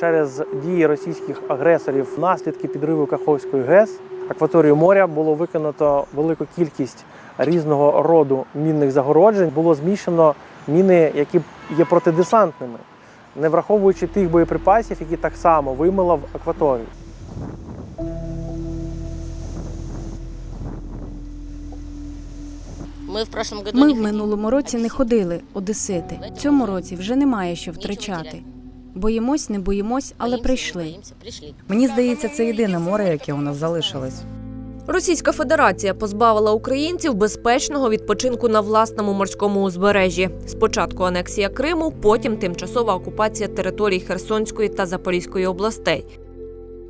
через дії російських агресорів наслідки підриву Каховської ГЕС акваторію моря було виконано велику кількість різного роду мінних загороджень. Було зміщено міни, які є протидесантними, не враховуючи тих боєприпасів, які так само вимила в акваторію. Ми в минулому році не ходили одесити. В цьому році вже немає що втрачати. Боїмось, не боїмось, але прийшли. Мені здається, це єдине море, яке у нас залишилось. Російська Федерація позбавила українців безпечного відпочинку на власному морському узбережжі. Спочатку анексія Криму, потім тимчасова окупація територій Херсонської та Запорізької областей.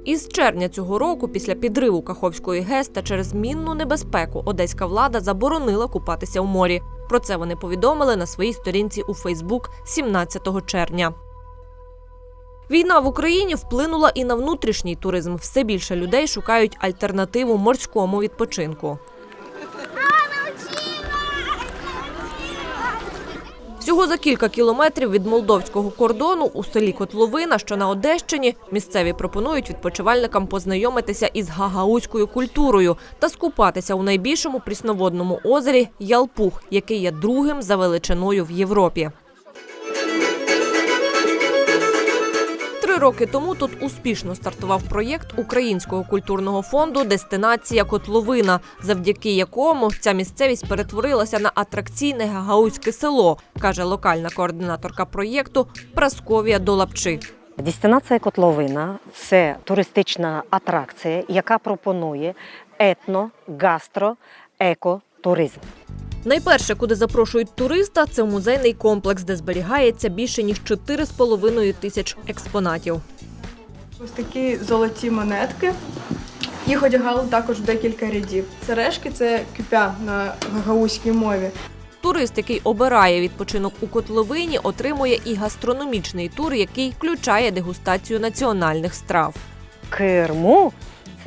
Із червня цього року, після підриву Каховської ГЕС та через мінну небезпеку, одеська влада заборонила купатися у морі. Про це вони повідомили на своїй сторінці у Фейсбук 17 червня. Війна в Україні вплинула і на внутрішній туризм. Все більше людей шукають альтернативу морському відпочинку. Всього за кілька кілометрів від молдовського кордону у селі Котловина, що на Одещині, місцеві пропонують відпочивальникам познайомитися із гагаузькою культурою та скупатися у найбільшому прісноводному озері Ялпух, який є другим за величиною в Європі. Роки тому тут успішно стартував проєкт Українського культурного фонду Дестинація Котловина, завдяки якому ця місцевість перетворилася на атракційне гагаузьке село, каже локальна координаторка проєкту Прасковія Долапчи. Дестинація Котловина це туристична атракція, яка пропонує етно, гастро, екотуризм. Найперше, куди запрошують туриста, це музейний комплекс, де зберігається більше ніж 4,5 тисяч експонатів. Ось такі золоті монетки. Їх одягали також в декілька рядів. Сережки це кюпя на гагаузькій мові. Турист, який обирає відпочинок у котловині, отримує і гастрономічний тур, який включає дегустацію національних страв. Керму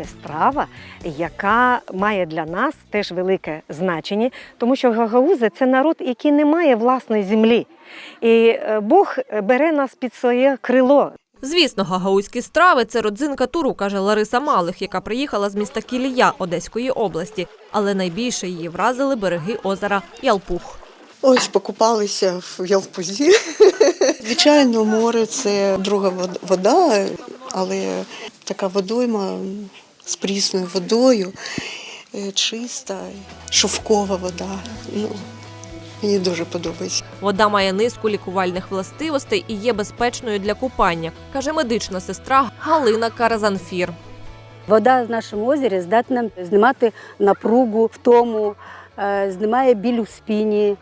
це страва, яка має для нас теж велике значення, тому що гагаузи це народ, який не має власної землі. І е, Бог бере нас під своє крило. Звісно, гагаузькі страви це родзинка туру, каже Лариса Малих, яка приїхала з міста Кілія Одеської області. Але найбільше її вразили береги озера Ялпух. Ось покупалися в Ялпузі. Звичайно, море це друга вода, але така водойма з прісною водою, е, чиста, шовкова вода. Ну, мені дуже подобається. Вода має низку лікувальних властивостей і є безпечною для купання, каже медична сестра Галина Каразанфір. Вода в нашому озері здатна знімати напругу, втому, е, знімає біль у спині, е,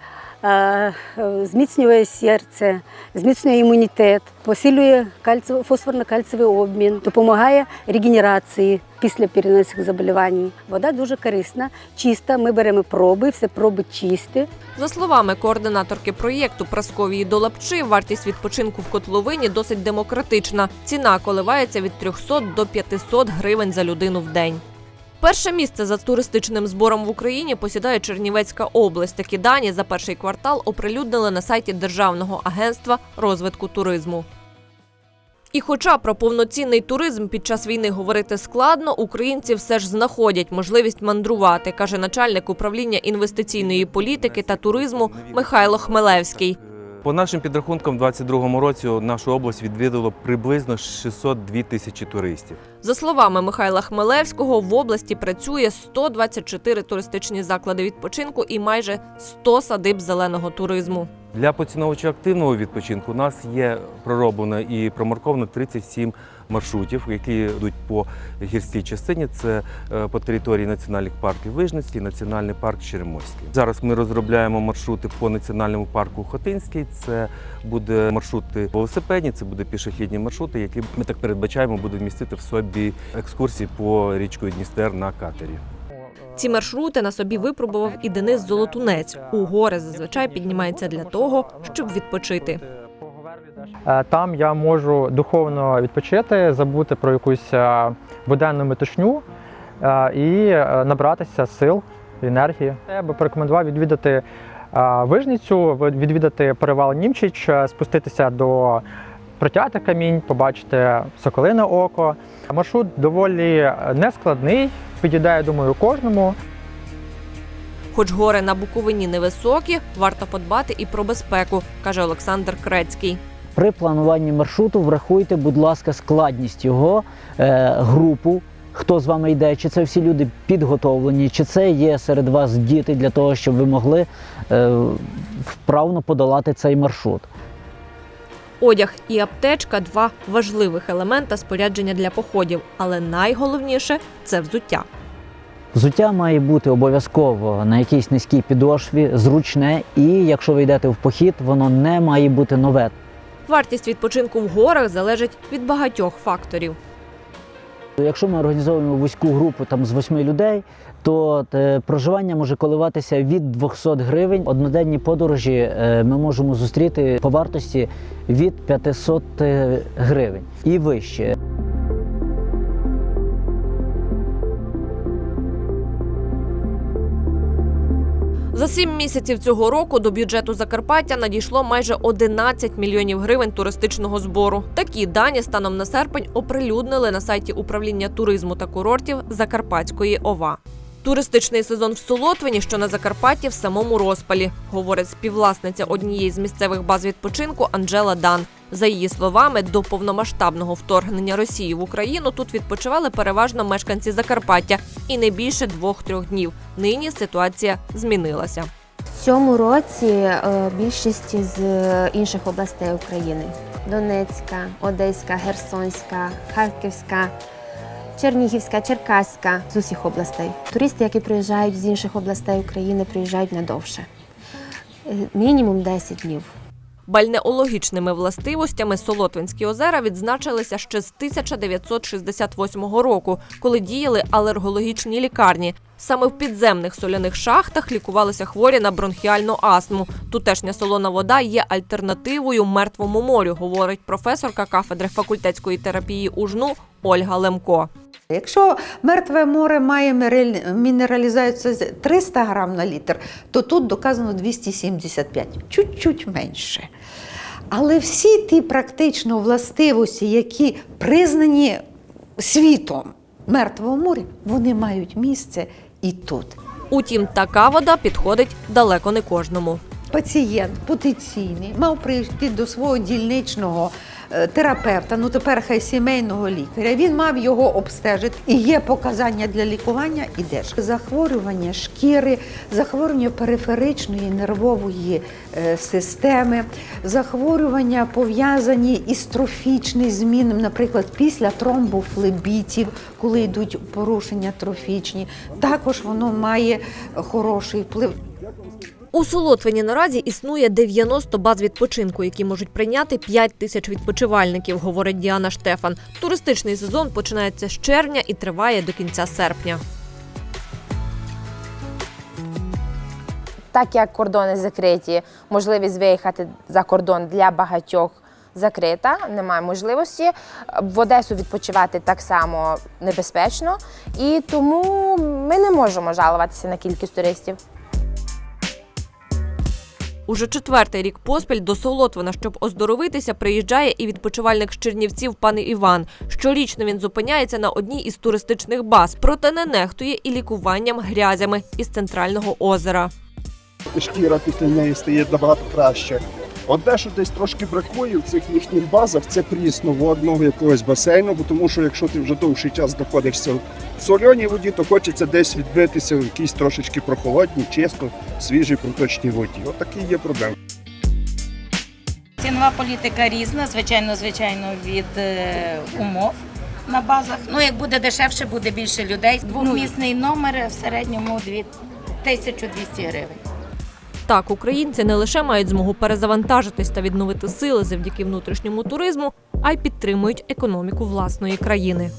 зміцнює серце, зміцнює імунітет, посилює кальцев- фосфорно-кальцевий обмін, допомагає регенерації після переносних заболівань. Вода дуже корисна, чиста. Ми беремо проби, все проби чисті. За словами координаторки проєкту Прасковії Долапчи, вартість відпочинку в котловині досить демократична. Ціна коливається від 300 до 500 гривень за людину в день. Перше місце за туристичним збором в Україні посідає Чернівецька область. Такі дані за перший квартал оприлюднили на сайті Державного агентства розвитку туризму. І хоча про повноцінний туризм під час війни говорити складно, українці все ж знаходять можливість мандрувати, каже начальник управління інвестиційної політики та туризму Михайло Хмелевський. По нашим підрахункам, у 2022 році нашу область відвідало приблизно 602 тисячі туристів. За словами Михайла Хмелевського, в області працює 124 туристичні заклади відпочинку і майже 100 садиб зеленого туризму. Для поціновувача активного відпочинку у нас є пророблено і промарковано 37 маршрутів, які йдуть по гірській частині. Це е, по території національних парків Вижницький, Національний парк Черемоський. Зараз ми розробляємо маршрути по національному парку Хотинський. Це буде маршрути велосипедні, це буде пішохідні маршрути, які ми так передбачаємо будуть містити в собі екскурсії по річкою Дністер на катері. Ці маршрути на собі випробував і Денис Золотунець. У гори зазвичай піднімається для того, щоб відпочити. Е, Там я можу духовно відпочити, забути про якусь е, буденну метушню е, і набратися сил, енергії. Я би порекомендував відвідати Вижницю, відвідати перевал Німчич, спуститися до протяти камінь, побачите соколине око. Маршрут доволі нескладний, підійде, думаю, кожному. Хоч гори на Буковині невисокі, варто подбати і про безпеку, каже Олександр Крецький. При плануванні маршруту врахуйте, будь ласка, складність його, е, групу, хто з вами йде, чи це всі люди підготовлені, чи це є серед вас діти для того, щоб ви могли е, вправно подолати цей маршрут. Одяг і аптечка два важливих елемента спорядження для походів, але найголовніше це взуття. Взуття має бути обов'язково на якійсь низькій підошві, зручне, і якщо ви йдете в похід, воно не має бути нове. Вартість відпочинку в горах залежить від багатьох факторів. Якщо ми організовуємо вузьку групу там з восьми людей, то е, проживання може коливатися від 200 гривень. Одноденні подорожі е, ми можемо зустріти по вартості від 500 е, гривень і вище. За сім місяців цього року до бюджету Закарпаття надійшло майже 11 мільйонів гривень туристичного збору. Такі дані станом на серпень оприлюднили на сайті управління туризму та курортів Закарпатської ОВА. Туристичний сезон в Солотвині, що на Закарпатті, в самому розпалі, говорить співвласниця однієї з місцевих баз відпочинку Анджела Дан. За її словами, до повномасштабного вторгнення Росії в Україну тут відпочивали переважно мешканці Закарпаття і не більше двох-трьох днів. Нині ситуація змінилася. В цьому році е, більшість з е, інших областей України: Донецька, Одеська, Херсонська, Харківська, Чернігівська, Черкаська з усіх областей. Туристи, які приїжджають з інших областей України, приїжджають надовше. Е, Мінімум 10 днів. Бальнеологічними властивостями Солотвинські озера відзначилися ще з 1968 року, коли діяли алергологічні лікарні. Саме в підземних соляних шахтах лікувалися хворі на бронхіальну астму. Тутешня солона вода є альтернативою мертвому морю, говорить професорка кафедри факультетської терапії УЖНУ Ольга Лемко. Якщо мертве море має мінералізацію 300 грам на літр, то тут доказано 275, чуть-чуть менше. Але всі ті практично властивості, які признані світом мертвого моря, вони мають місце і тут. Утім, така вода підходить далеко не кожному. Пацієнт потенційний мав прийти до свого дільничного терапевта, ну тепер хай сімейного лікаря. Він мав його обстежити. І є показання для лікування, ідеш. Захворювання шкіри, захворювання периферичної нервової е, системи, захворювання пов'язані із трофічним змінам, наприклад, після тромбофлебітів, коли йдуть порушення трофічні. Також воно має хороший вплив. У Солотвині наразі існує 90 баз відпочинку, які можуть прийняти 5 тисяч відпочивальників, говорить Діана Штефан. Туристичний сезон починається з червня і триває до кінця серпня. Так як кордони закриті, можливість виїхати за кордон для багатьох закрита, немає можливості. В Одесу відпочивати так само небезпечно, і тому ми не можемо жалуватися на кількість туристів. Уже четвертий рік поспіль до Солотвина, щоб оздоровитися, приїжджає і відпочивальник з Чернівців пан Іван. Щорічно він зупиняється на одній із туристичних баз, проте не нехтує і лікуванням грязями із центрального озера. шкіра після неї стає набагато краще. От де що десь трошки бракує в цих їхніх базах, це прісноводного якогось басейну, бо тому що якщо ти вже довший час знаходишся в соленій воді, то хочеться десь відбитися в якійсь трошечки прохолодній, чисто, свіжій проточній воді. От такі є проблеми. Цінова політика різна, звичайно, звичайно, від е, умов на базах. Ну, як буде дешевше, буде більше людей. Двохмісний номер в середньому 1200 гривень. Так, українці не лише мають змогу перезавантажитись та відновити сили завдяки внутрішньому туризму, а й підтримують економіку власної країни.